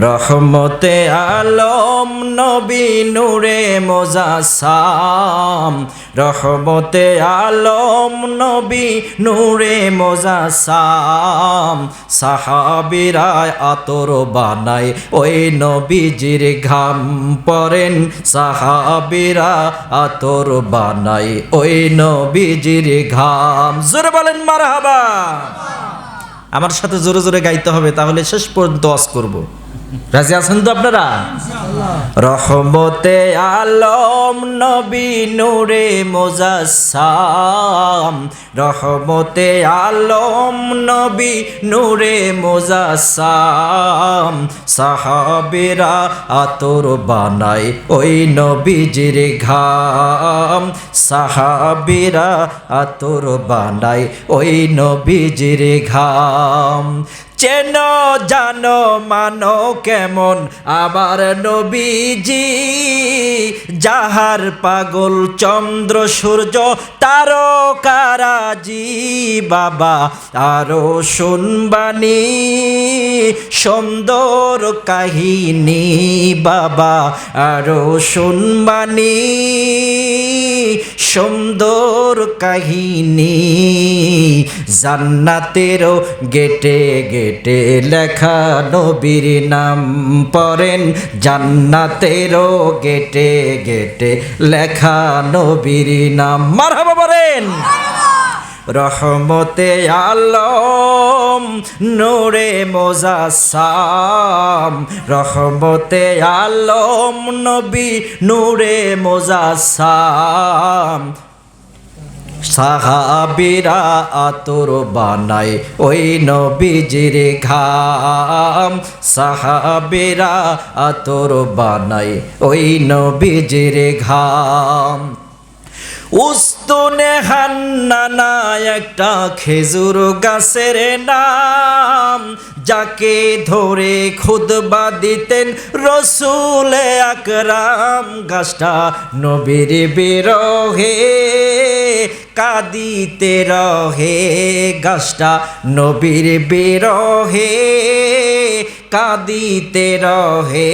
রহমতে আলম নবী নূরে মোজাসাম। রহমতে আলম নবী নূরে মোজাসাম। সাহাবিরা আতর বানায় ওই নবীজির ঘাম পরেন। সাহাবিরা আতর বানায় ওই নবীজির ঘাম। জোরে বলেন মারহাবা। আমার সাথে জোরে জোরে গাইতে হবে, তাহলে শেষ পর্যন্ত অস করব। রাজি আছেন তো আপনারা? রহমতে আলম নবী নূরে মোজাসাম রহমতে আলম নবী নূরে মোজাসাম সাহাবেরা আতর বানায় ওই নবীজির ঘাম। সাহাবিরা আতর বানায় ওই নবীজির ঘাম। চেন জানো মানো কেমন? আবার নবীজি, যাহার পাগল চন্দ্র, সূর্য, তারকারাজি, বাবা আরও শুনবানি সুন্দর কাহিনী, বাবা আরও শুনবানি সুন্দর কাহিনী। জান্নাতেরও গেটে গেটে লেখা নবীর নাম পড়েন জান্নাতেরও গেটে গেটে, লেখা নবীর নাম। মারহাবা বলেন রহমতে আলম, নূরে মোজাসাম রহমতে আলম, নবী নূরে মোজাসাম সাহাবিরা আতর বানায় ওই নবীজির ঘাম। সাহাবিরা আতর বানায় ওই নবীজির ঘাম। উস্তনে হান্নানা একটা খেজুর গাছের নাম, যাকে ধরে খুদবা দিতেন রসুলে আকরাম। গাছটা নবীর বিরহে। কাদিতে রহে, গাছটা নবীর বিরহে। কাদিতে রহে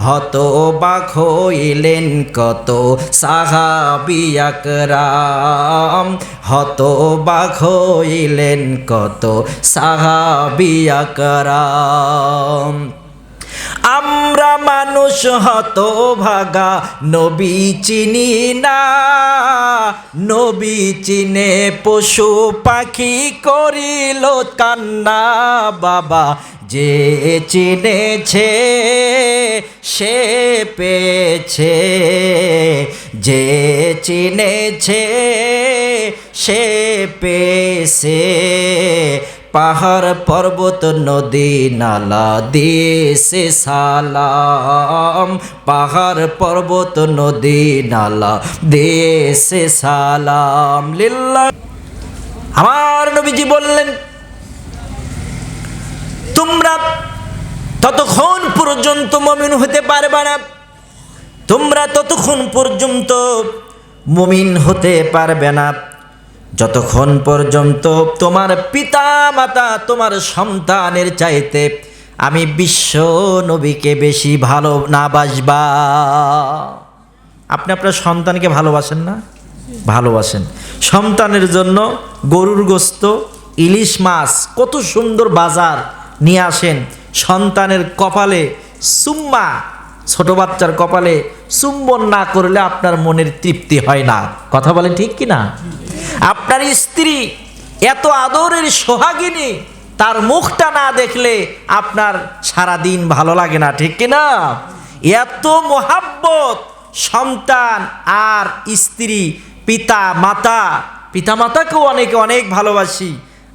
হত বাক হইলেন কত সাহাবিয়াকরাম হত বাক হইলেন কত সাহাবিয়াকরাম আমরা মানুষ হত ভাগা নবী চিনি না। নবী চিনে পশু পাখি করিল কান্না, বাবা যে চিনেছে সে পেয়েছে। যে চিনেছে সে পেয়েছে। পাহাড়, পর্বত, নদী, নালা দিয়েছে সালাম। পাহাড়, পর্বত, নদী, নালা দিয়েছে সালাম। লিল্লা আমার নবীজি বললেন, তোমরা ততক্ষণ পর্যন্ত মমিন হতে পারবে না। তোমরা ততক্ষণ পর্যন্ত মমিন হতে পারবে না। যতক্ষণ পর্যন্ত তোমার পিতা মাতা তোমার সন্তানের চাইতে আমি বিশ্ব নবীকে বেশি ভালো না বাসবা। আপনি আপনার সন্তানকে ভালোবাসেন না? ভালোবাসেন। সন্তানের জন্য গরুর গোস্ত, ইলিশ মাছ, কত সুন্দর বাজার নিয়ে আসেন। সন্তানের কপালে সুম্মা, ছোট বাচ্চার কপালে চুম্বন না করলে আপনার মনের তৃপ্তি হয় না। কথা বলেন ঠিক কি না আপনার স্ত্রী এত আদরের সোহাগিনী, তার মুখটা না দেখলে আপনার সারা দিন ভালো লাগে না, ঠিক কি না এত মোহাব্বত, সন্তান আর স্ত্রী, পিতা, মাতা। পিতা মাতাকেও অনেকে অনেক ভালোবাসি।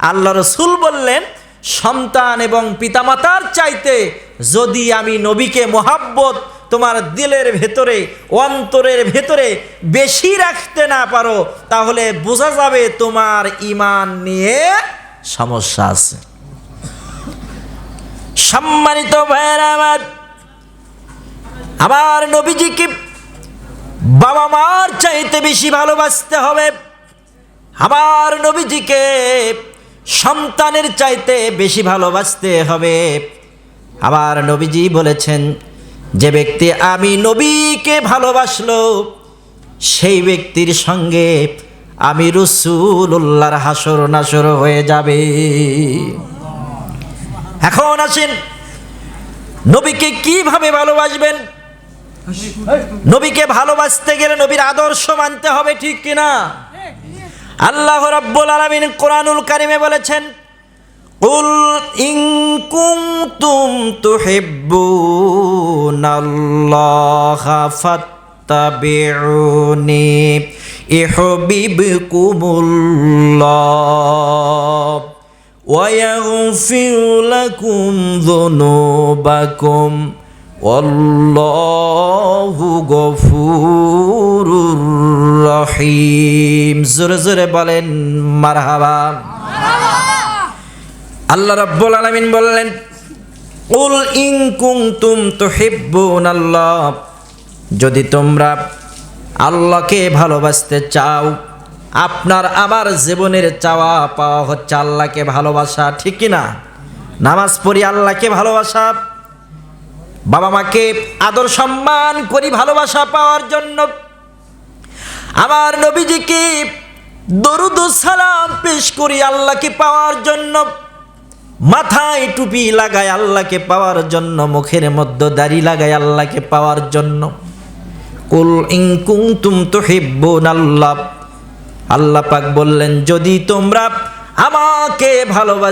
আল্লাহ রসুল বললেন, সন্তান এবং পিতামাতার চাইতে যদি আমি নবীকে মোহাব্বত তোমার দিলের ভেতরে, অন্তরের ভেতরে বেশি রাখতে না পারো, তাহলে বোঝা যাবে তোমার ইমান নিয়ে সমস্যা আছে। সম্মানিত ভাইয়ের আমার আমার নবীজিকে বাবা মার চাইতে বেশি ভালোবাসতে হবে। আমার নবীজিকে সন্তানের চাইতে বেশি ভালোবাসতে হবে। আমার নবীজি বলেছেন যে ব্যক্তি আমি নবীকে ভালোবাসলো, সেই ব্যক্তির সঙ্গে আমি রসুল্লাহর হাসর নাসর হয়ে যাবে। এখন আসেন, নবীকে কীভাবে ভালোবাসবেন? নবীকে ভালোবাসতে গেলে নবীর আদর্শ মানতে হবে ঠিক কিনা? আল্লাহ রাব্বুল আলামিন কোরআনুল কারিমে বলেছেন قل إن كنتم تحبون الله فاتبعوني يحببكم الله ويغفر لكم ذنوبكم والله غفور رحيم زر زر بلن مرحبا আল্লাহ রাব্বুল আলামিন বললেন উল ইং ইন কুনতুম তুহিব্বুনাল্লাহ যদি তোমরা আল্লাহকে ভালোবাসতে চাও, আপনার আমার জীবনের চাওয়া পাওয়া হচ্ছে আল্লাহকে ভালোবাসা, ঠিক না? নামাজ পড়ি আল্লাহকে ভালোবাসা, বাবা মাকে আদর সম্মান করি ভালোবাসা পাওয়ার জন্য, আমার নবীজিকে দরুদ সালাম পেশ করি আল্লাহকে পাওয়ার জন্য মাথায় টুপি লাগায় আল্লাহকে পাওয়ার জন্য, মুখের মধ্যে দাড়ি লাগায় আল্লাহকে পাওয়ার জন্য। কুল ইন তো তুহিব্বুন আল্লাহ। আল্লাহ পাক বললেন, যদি তোমরা আমাকে ভালোবাস